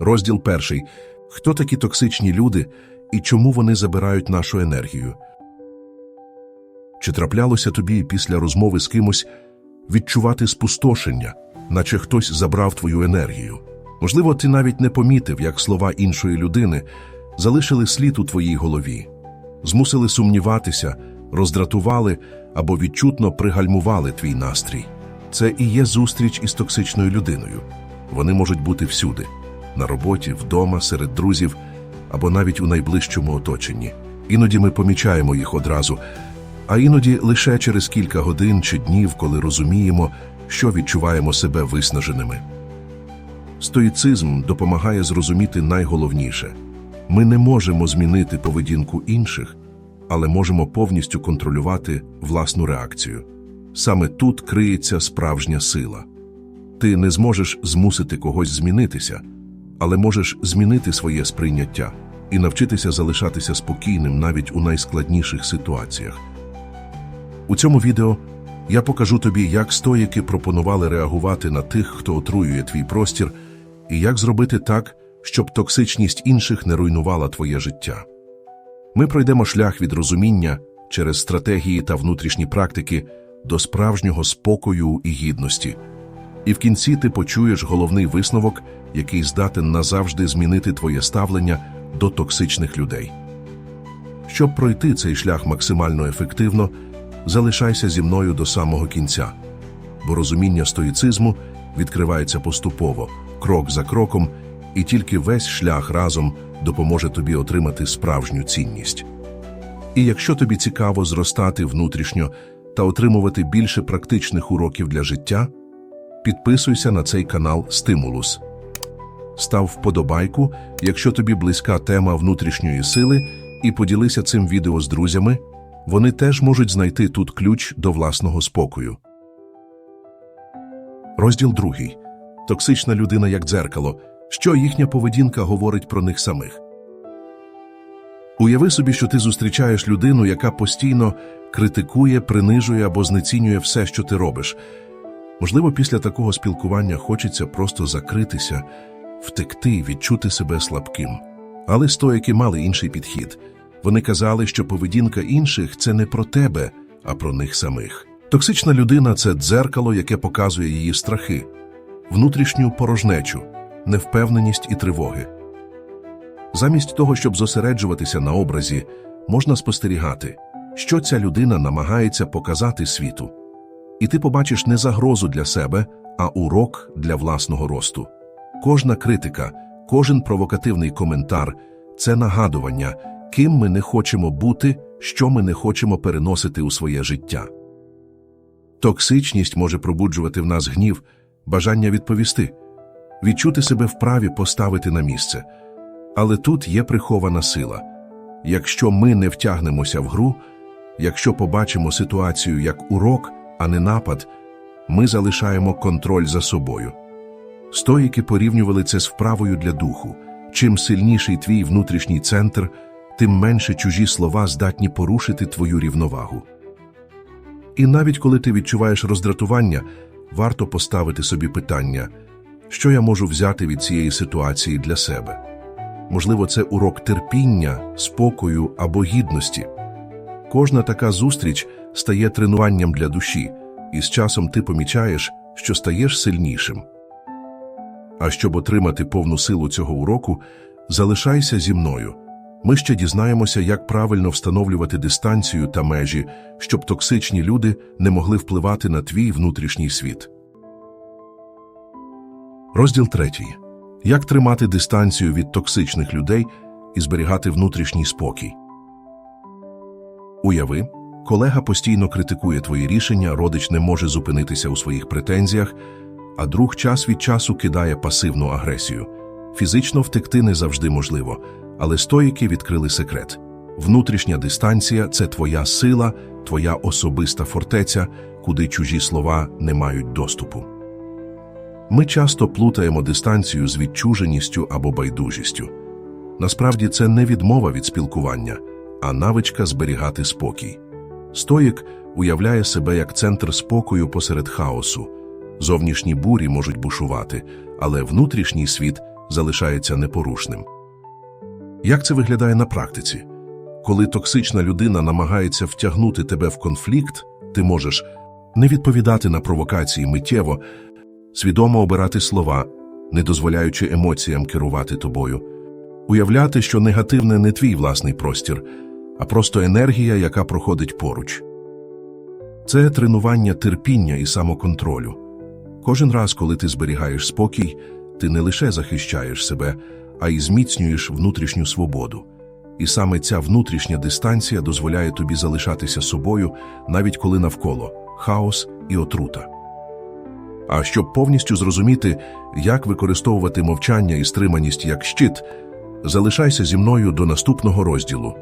Розділ перший. Хто такі токсичні люди і чому вони забирають нашу енергію? Чи траплялося тобі після розмови з кимось відчувати спустошення, наче хтось забрав твою енергію? Можливо, ти навіть не помітив, як слова іншої людини залишили слід у твоїй голові, змусили сумніватися, роздратували або відчутно пригальмували твій настрій. Це і є зустріч із токсичною людиною. Вони можуть бути всюди на роботі, вдома, серед друзів або навіть у найближчому оточенні. Іноді ми помічаємо їх одразу, а іноді лише через кілька годин чи днів, коли розуміємо, що відчуваємо себе виснаженими. Стоїцизм допомагає зрозуміти найголовніше ми не можемо змінити поведінку інших, але можемо повністю контролювати власну реакцію. Саме тут криється справжня сила. Ти не зможеш змусити когось змінитися, але можеш змінити своє сприйняття і навчитися залишатися спокійним навіть у найскладніших ситуаціях. У цьому відео я покажу тобі, як стоїки пропонували реагувати на тих, хто отруює твій простір, і як зробити так, щоб токсичність інших не руйнувала твоє життя. Ми пройдемо шлях від розуміння через стратегії та внутрішні практики до справжнього спокою і гідності. І в кінці ти почуєш головний висновок, який здатен назавжди змінити твоє ставлення до токсичних людей. Щоб пройти цей шлях максимально ефективно, залишайся зі мною до самого кінця, бо розуміння стоїцизму відкривається поступово, крок за кроком, і тільки весь шлях разом допоможе тобі отримати справжню цінність. І якщо тобі цікаво зростати внутрішньо та отримувати більше практичних уроків для життя, підписуйся на цей канал Стимулус. Став вподобайку, якщо тобі близька тема внутрішньої сили, і поділися цим відео з друзями, вони теж можуть знайти тут ключ до власного спокою. Розділ другий. Токсична людина як дзеркало. Що їхня поведінка говорить про них самих. Уяви собі, що ти зустрічаєш людину, яка постійно критикує, принижує або знецінює все, що ти робиш. Можливо, після такого спілкування хочеться просто закритися, втекти, відчути себе слабким. Але стоїки мали інший підхід. Вони казали, що поведінка інших це не про тебе, а про них самих. Токсична людина це дзеркало, яке показує її страхи, внутрішню порожнечу, невпевненість і тривоги. Замість того, щоб зосереджуватися на образі, можна спостерігати, що ця людина намагається показати світу. І ти побачиш не загрозу для себе, а урок для власного росту. Кожна критика, кожен провокативний коментар це нагадування, ким ми не хочемо бути, що ми не хочемо переносити у своє життя. Токсичність може пробуджувати в нас гнів, бажання відповісти, відчути себе вправі поставити на місце. Але тут є прихована сила. Якщо ми не втягнемося в гру, якщо побачимо ситуацію як урок, а не напад, ми залишаємо контроль за собою. Стоїки порівнювали це з вправою для духу. Чим сильніший твій внутрішній центр, тим менше чужі слова здатні порушити твою рівновагу. І навіть коли ти відчуваєш роздратування, варто поставити собі питання, що я можу взяти від цієї ситуації для себе. Можливо, це урок терпіння, спокою або гідності. Кожна така зустріч стає тренуванням для душі, і з часом ти помічаєш, що стаєш сильнішим. А щоб отримати повну силу цього уроку, залишайся зі мною. Ми ще дізнаємося, як правильно встановлювати дистанцію та межі, щоб токсичні люди не могли впливати на твій внутрішній світ. Розділ третій. Як тримати дистанцію від токсичних людей і зберігати внутрішній спокій? Уяви, колега постійно критикує твої рішення, родич не може зупинитися у своїх претензіях, а друг час від часу кидає пасивну агресію. Фізично втекти не завжди можливо, але стоїки відкрили секрет. Внутрішня дистанція це твоя сила, твоя особиста фортеця, куди чужі слова не мають доступу. Ми часто плутаємо дистанцію з відчуженістю або байдужістю. Насправді це не відмова від спілкування, а навичка зберігати спокій. Стоїк уявляє себе як центр спокою посеред хаосу. Зовнішні бурі можуть бушувати, але внутрішній світ залишається непорушним. Як це виглядає на практиці? Коли токсична людина намагається втягнути тебе в конфлікт, ти можеш не відповідати на провокації миттєво, свідомо обирати слова, не дозволяючи емоціям керувати тобою, уявляти, що негативне не твій власний простір, а просто енергія, яка проходить поруч. Це тренування терпіння і самоконтролю. Кожен раз, коли ти зберігаєш спокій, ти не лише захищаєш себе, а й зміцнюєш внутрішню свободу. І саме ця внутрішня дистанція дозволяє тобі залишатися собою, навіть коли навколо хаос і отрута. А щоб повністю зрозуміти, як використовувати мовчання і стриманість як щит, залишайся зі мною до наступного розділу.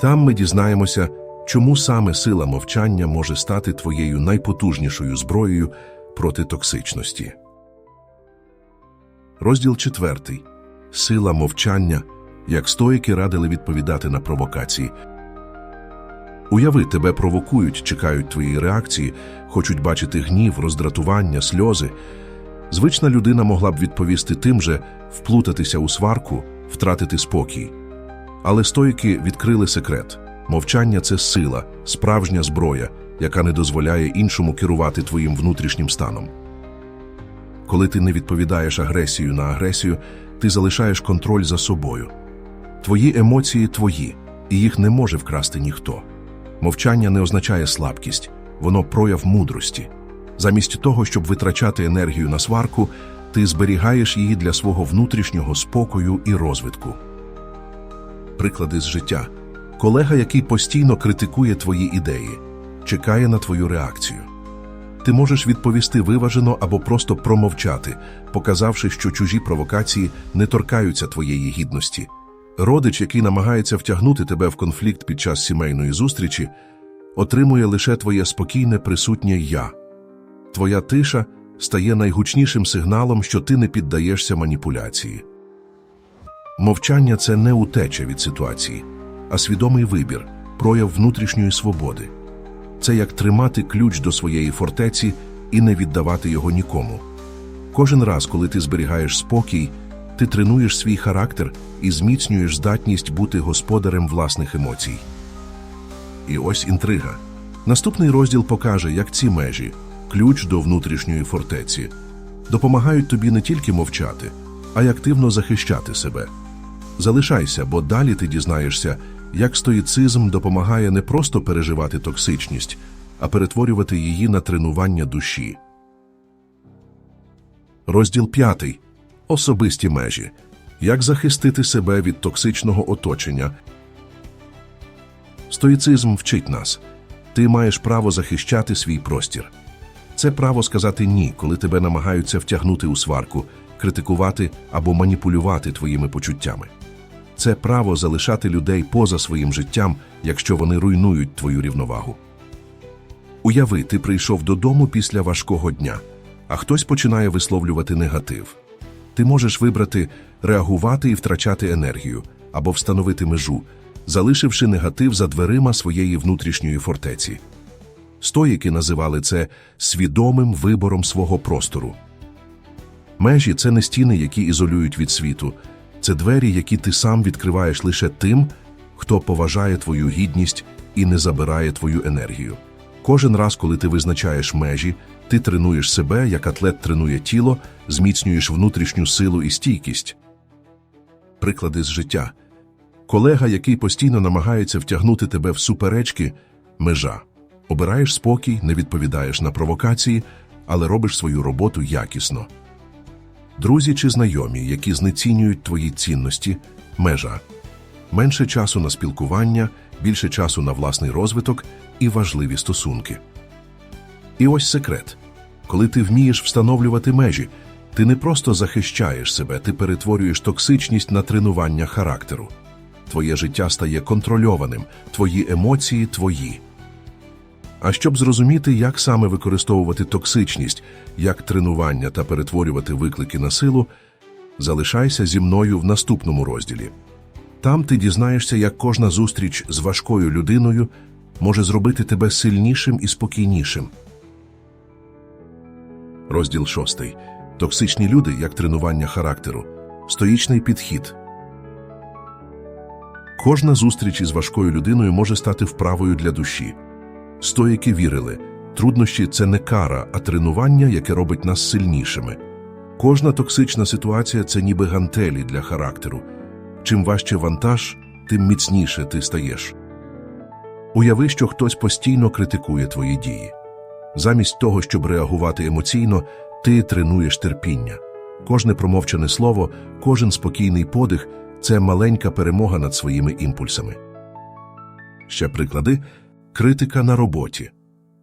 Там ми дізнаємося, чому саме сила мовчання може стати твоєю найпотужнішою зброєю проти токсичності. Розділ четвертий. Сила мовчання. Як стоїки радили відповідати на провокації. Уяви, тебе провокують, чекають твої реакції, хочуть бачити гнів, роздратування, сльози. Звична людина могла б відповісти тим же, вплутатися у сварку, втратити спокій. Але стоїки відкрили секрет. Мовчання це сила, справжня зброя, яка не дозволяє іншому керувати твоїм внутрішнім станом. Коли ти не відповідаєш агресію на агресію, ти залишаєш контроль за собою. Твої емоції твої, і їх не може вкрасти ніхто. Мовчання не означає слабкість, воно прояв мудрості. Замість того, щоб витрачати енергію на сварку, ти зберігаєш її для свого внутрішнього спокою і розвитку. Приклади з життя. Колега, який постійно критикує твої ідеї, чекає на твою реакцію. Ти можеш відповісти виважено або просто промовчати, показавши, що чужі провокації не торкаються твоєї гідності. Родич, який намагається втягнути тебе в конфлікт під час сімейної зустрічі, отримує лише твоє спокійне присутнє я. Твоя тиша стає найгучнішим сигналом, що ти не піддаєшся маніпуляції. Мовчання це не утеча від ситуації, а свідомий вибір, прояв внутрішньої свободи. Це як тримати ключ до своєї фортеці і не віддавати його нікому. Кожен раз, коли ти зберігаєш спокій, ти тренуєш свій характер і зміцнюєш здатність бути господарем власних емоцій. І ось інтрига. Наступний розділ покаже, як ці межі, ключ до внутрішньої фортеці, допомагають тобі не тільки мовчати, а й активно захищати себе. Залишайся, бо далі ти дізнаєшся, як стоїцизм допомагає не просто переживати токсичність, а перетворювати її на тренування душі. Розділ п'ятий. Особисті межі. Як захистити себе від токсичного оточення. Стоїцизм вчить нас. Ти маєш право захищати свій простір. Це право сказати ні, коли тебе намагаються втягнути у сварку, критикувати або маніпулювати твоїми почуттями. Це право залишати людей поза своїм життям, якщо вони руйнують твою рівновагу. Уяви, ти прийшов додому після важкого дня, а хтось починає висловлювати негатив. Ти можеш вибрати реагувати і втрачати енергію або встановити межу, залишивши негатив за дверима своєї внутрішньої фортеці. Стоїки називали це свідомим вибором свого простору. Межі це не стіни, які ізолюють від світу, це двері, які ти сам відкриваєш лише тим, хто поважає твою гідність і не забирає твою енергію. Кожен раз, коли ти визначаєш межі, ти тренуєш себе, як атлет тренує тіло, зміцнюєш внутрішню силу і стійкість. Приклади з життя. Колега, який постійно намагається втягнути тебе в суперечки, межа. Обираєш спокій, не відповідаєш на провокації, але робиш свою роботу якісно. Друзі чи знайомі, які знецінюють твої цінності, межа. Менше часу на спілкування, більше часу на власний розвиток і важливі стосунки. І ось секрет. Коли ти вмієш встановлювати межі, ти не просто захищаєш себе, ти перетворюєш токсичність на тренування характеру. Твоє життя стає контрольованим, твої емоції твої. А щоб зрозуміти, як саме використовувати токсичність, як тренування та перетворювати виклики на силу, залишайся зі мною в наступному розділі. Там ти дізнаєшся, як кожна зустріч з важкою людиною може зробити тебе сильнішим і спокійнішим. Розділ шостий. Токсичні люди як тренування характеру. Стоїчний підхід. Кожна зустріч із важкою людиною може стати вправою для душі. Стоїки вірили, труднощі це не кара, а тренування, яке робить нас сильнішими. Кожна токсична ситуація це ніби гантелі для характеру. Чим важче вантаж, тим міцніше ти стаєш. Уяви, що хтось постійно критикує твої дії. Замість того, щоб реагувати емоційно, ти тренуєш терпіння. Кожне промовчане слово, кожен спокійний подих це маленька перемога над своїми імпульсами. Ще приклади критика на роботі.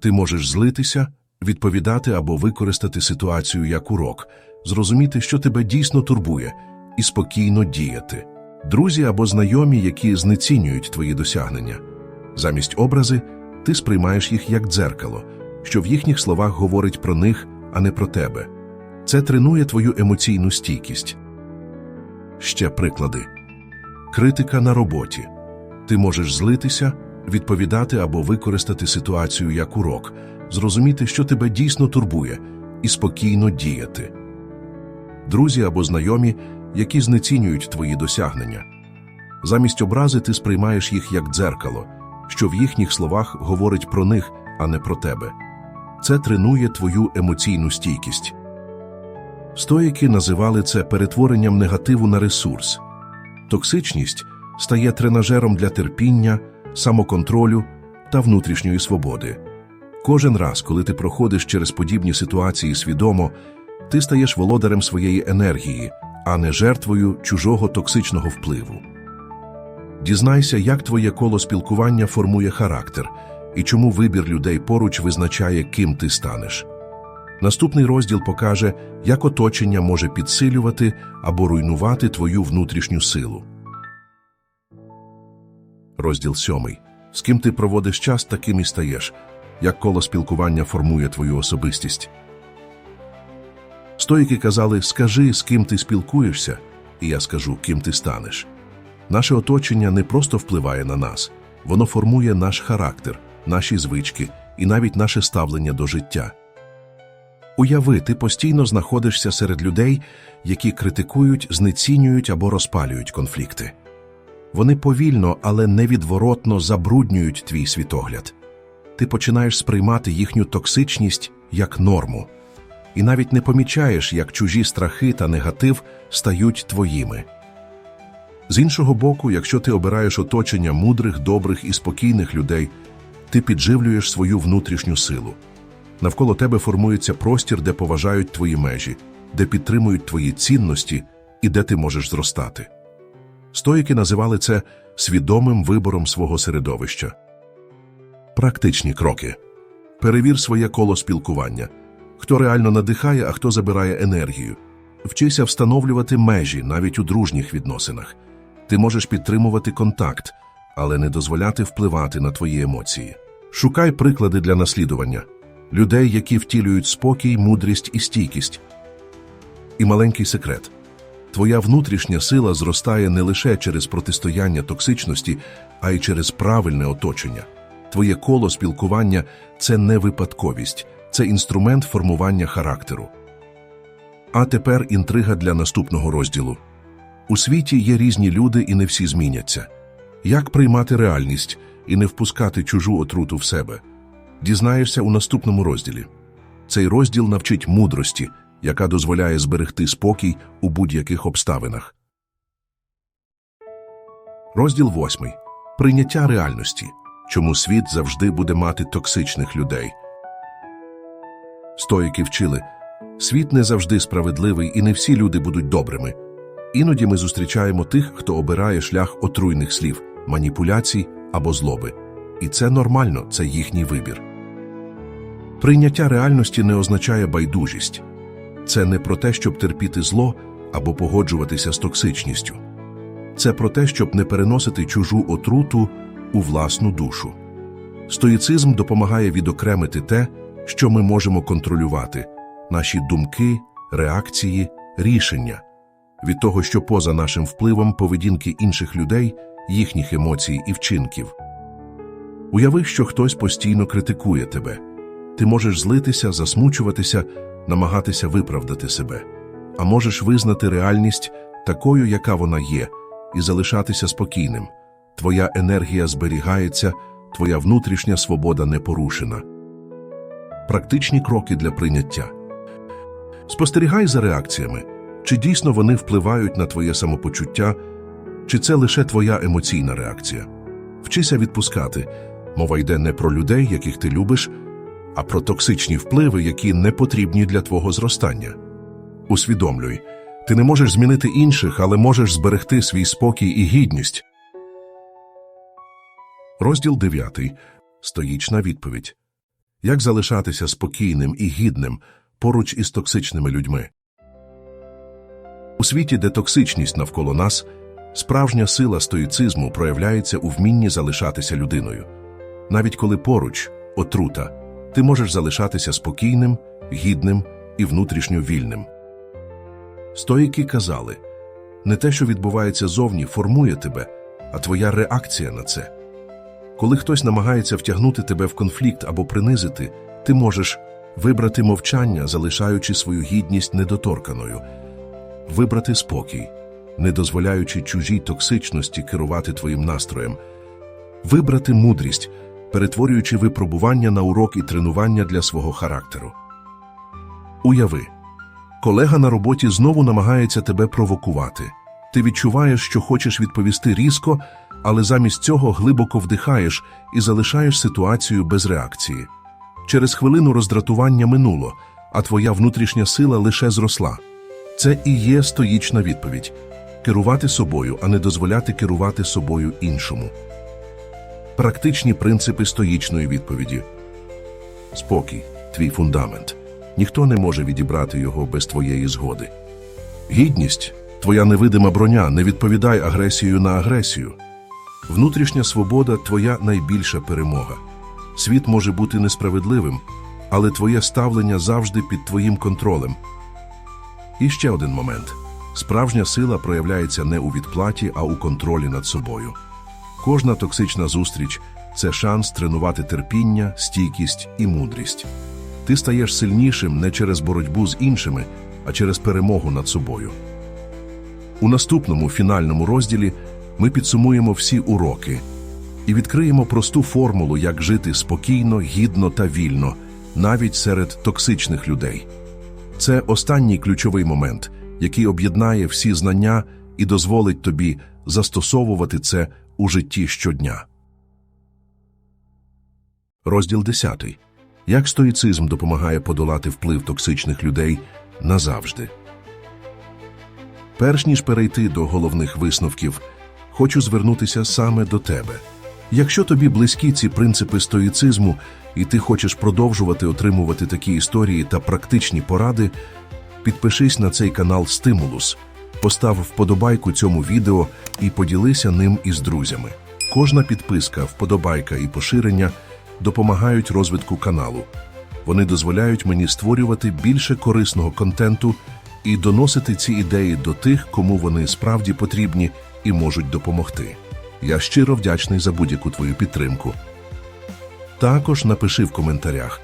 Ти можеш злитися, відповідати або використати ситуацію як урок, зрозуміти, що тебе дійсно турбує, і спокійно діяти. Друзі або знайомі, які знецінюють твої досягнення. Замість образи ти сприймаєш їх як дзеркало, що в їхніх словах говорить про них, а не про тебе. Це тренує твою емоційну стійкість. Ще приклади. Критика на роботі. Ти можеш злитися, відповідати або використати ситуацію як урок, зрозуміти, що тебе дійсно турбує, і спокійно діяти. Друзі або знайомі, які знецінюють твої досягнення. Замість образи ти сприймаєш їх як дзеркало, що в їхніх словах говорить про них, а не про тебе. Це тренує твою емоційну стійкість. Стоїки називали це перетворенням негативу на ресурс. Токсичність стає тренажером для терпіння, самоконтролю та внутрішньої свободи. Кожен раз, коли ти проходиш через подібні ситуації свідомо, ти стаєш володарем своєї енергії, а не жертвою чужого токсичного впливу. Дізнайся, як твоє коло спілкування формує характер і чому вибір людей поруч визначає, ким ти станеш. Наступний розділ покаже, як оточення може підсилювати або руйнувати твою внутрішню силу. Розділ сьомий. З ким ти проводиш час, таким і стаєш. Як коло спілкування формує твою особистість. Стоїки казали Скажи, з ким ти спілкуєшся, і я скажу, ким ти станеш. Наше оточення не просто впливає на нас, воно формує наш характер, наші звички і навіть наше ставлення до життя. Уяви, ти постійно знаходишся серед людей, які критикують, знецінюють або розпалюють конфлікти. Вони повільно, але невідворотно забруднюють твій світогляд. Ти починаєш сприймати їхню токсичність як норму, і навіть не помічаєш, як чужі страхи та негатив стають твоїми. З іншого боку, якщо ти обираєш оточення мудрих, добрих і спокійних людей, ти підживлюєш свою внутрішню силу. Навколо тебе формується простір, де поважають твої межі, де підтримують твої цінності і де ти можеш зростати. Стоїки називали це свідомим вибором свого середовища. Практичні кроки. Перевір своє коло спілкування. Хто реально надихає, а хто забирає енергію. Вчися встановлювати межі навіть у дружніх відносинах. Ти можеш підтримувати контакт, але не дозволяти впливати на твої емоції. Шукай приклади для наслідування людей, які втілюють спокій, мудрість і стійкість. І маленький секрет. Твоя внутрішня сила зростає не лише через протистояння токсичності, а й через правильне оточення. Твоє коло спілкування це не випадковість, це інструмент формування характеру. А тепер інтрига для наступного розділу. У світі є різні люди, і не всі зміняться. Як приймати реальність і не впускати чужу отруту в себе? Дізнаєшся у наступному розділі. Цей розділ навчить мудрості, яка дозволяє зберегти спокій у будь-яких обставинах. Розділ восьмий. Прийняття реальності. Чому світ завжди буде мати токсичних людей. Стоїки вчили. Світ не завжди справедливий, і не всі люди будуть добрими. Іноді ми зустрічаємо тих, хто обирає шлях отруйних слів, маніпуляцій або злоби. І це нормально, це їхній вибір. Прийняття реальності не означає байдужість. Це не про те, щоб терпіти зло або погоджуватися з токсичністю. Це про те, щоб не переносити чужу отруту у власну душу. Стоїцизм допомагає відокремити те, що ми можемо контролювати наші думки, реакції, рішення від того, що поза нашим впливом поведінки інших людей, їхніх емоцій і вчинків. Уяви, що хтось постійно критикує тебе. Ти можеш злитися, засмучуватися, намагатися виправдати себе, а можеш визнати реальність такою, яка вона є, і залишатися спокійним. Твоя енергія зберігається, твоя внутрішня свобода не порушена. Практичні кроки для прийняття. Спостерігай за реакціями, чи дійсно вони впливають на твоє самопочуття, чи це лише твоя емоційна реакція. Вчися відпускати. Мова йде не про людей, яких ти любиш, а про токсичні впливи, які не потрібні для твого зростання. Усвідомлюй, ти не можеш змінити інших, але можеш зберегти свій спокій і гідність. Розділ 9. Стоїчна відповідь. Як залишатися спокійним і гідним поруч із токсичними людьми? У світі, де токсичність навколо нас, справжня сила стоїцизму проявляється у вмінні залишатися людиною. Навіть коли поруч отрута, ти можеш залишатися спокійним, гідним і внутрішньо вільним. Стоїки казали не те, що відбувається зовні, формує тебе, а твоя реакція на це. Коли хтось намагається втягнути тебе в конфлікт або принизити, ти можеш вибрати мовчання, залишаючи свою гідність недоторканою, вибрати спокій, не дозволяючи чужій токсичності керувати твоїм настроєм, вибрати мудрість, перетворюючи випробування на урок і тренування для свого характеру. Уяви, колега на роботі знову намагається тебе провокувати. Ти відчуваєш, що хочеш відповісти різко, але замість цього глибоко вдихаєш і залишаєш ситуацію без реакції. Через хвилину роздратування минуло, а твоя внутрішня сила лише зросла. Це і є стоїчна відповідь керувати собою, а не дозволяти керувати собою іншому. Практичні принципи стоїчної відповіді. Спокій твій фундамент. Ніхто не може відібрати його без твоєї згоди. Гідність твоя невидима броня, не відповідай агресією на агресію. Внутрішня свобода твоя найбільша перемога. Світ може бути несправедливим, але твоє ставлення завжди під твоїм контролем. І ще один момент: справжня сила проявляється не у відплаті, а у контролі над собою. Кожна токсична зустріч це шанс тренувати терпіння, стійкість і мудрість. Ти стаєш сильнішим не через боротьбу з іншими, а через перемогу над собою. У наступному фінальному розділі ми підсумуємо всі уроки і відкриємо просту формулу, як жити спокійно, гідно та вільно, навіть серед токсичних людей. Це останній ключовий момент, який об'єднає всі знання і дозволить тобі застосовувати це у житті щодня. Розділ 10. Як стоїцизм допомагає подолати вплив токсичних людей назавжди. Перш ніж перейти до головних висновків, хочу звернутися саме до тебе. Якщо тобі близькі ці принципи стоїцизму, і ти хочеш продовжувати отримувати такі історії та практичні поради, підпишись на цей канал Стимулус, постав вподобайку цьому відео і поділися ним із друзями. Кожна підписка, вподобайка і поширення допомагають розвитку каналу. Вони дозволяють мені створювати більше корисного контенту і доносити ці ідеї до тих, кому вони справді потрібні і можуть допомогти. Я щиро вдячний за будь-яку твою підтримку. Також напиши в коментарях,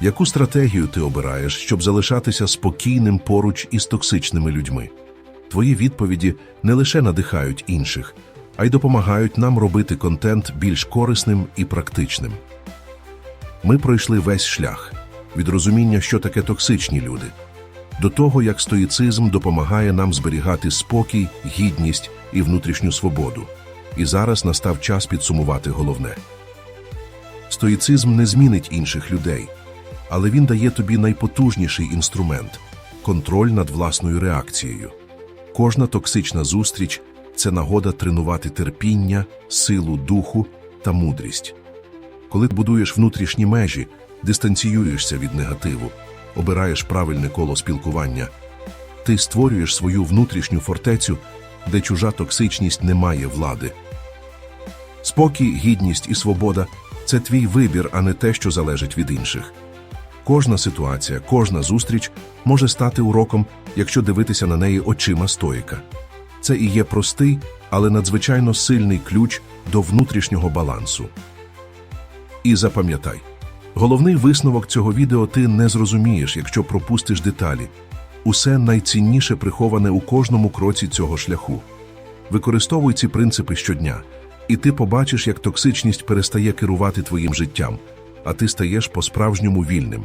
яку стратегію ти обираєш, щоб залишатися спокійним поруч із токсичними людьми. Твої відповіді не лише надихають інших, а й допомагають нам робити контент більш корисним і практичним. Ми пройшли весь шлях від розуміння, що таке токсичні люди, до того, як стоїцизм допомагає нам зберігати спокій, гідність і внутрішню свободу. І зараз настав час підсумувати головне. Стоїцизм не змінить інших людей, але він дає тобі найпотужніший інструмент контроль над власною реакцією. Кожна токсична зустріч це нагода тренувати терпіння, силу духу та мудрість. Коли будуєш внутрішні межі, дистанціюєшся від негативу, обираєш правильне коло спілкування, ти створюєш свою внутрішню фортецю, де чужа токсичність не має влади. Спокій, гідність і свобода це твій вибір, а не те, що залежить від інших. Кожна ситуація, кожна зустріч може стати уроком, якщо дивитися на неї очима стоїка. Це і є простий, але надзвичайно сильний ключ до внутрішнього балансу. І запам'ятай, головний висновок цього відео ти не зрозумієш, якщо пропустиш деталі. Усе найцінніше приховане у кожному кроці цього шляху. Використовуй ці принципи щодня, і ти побачиш, як токсичність перестає керувати твоїм життям, а ти стаєш по-справжньому вільним.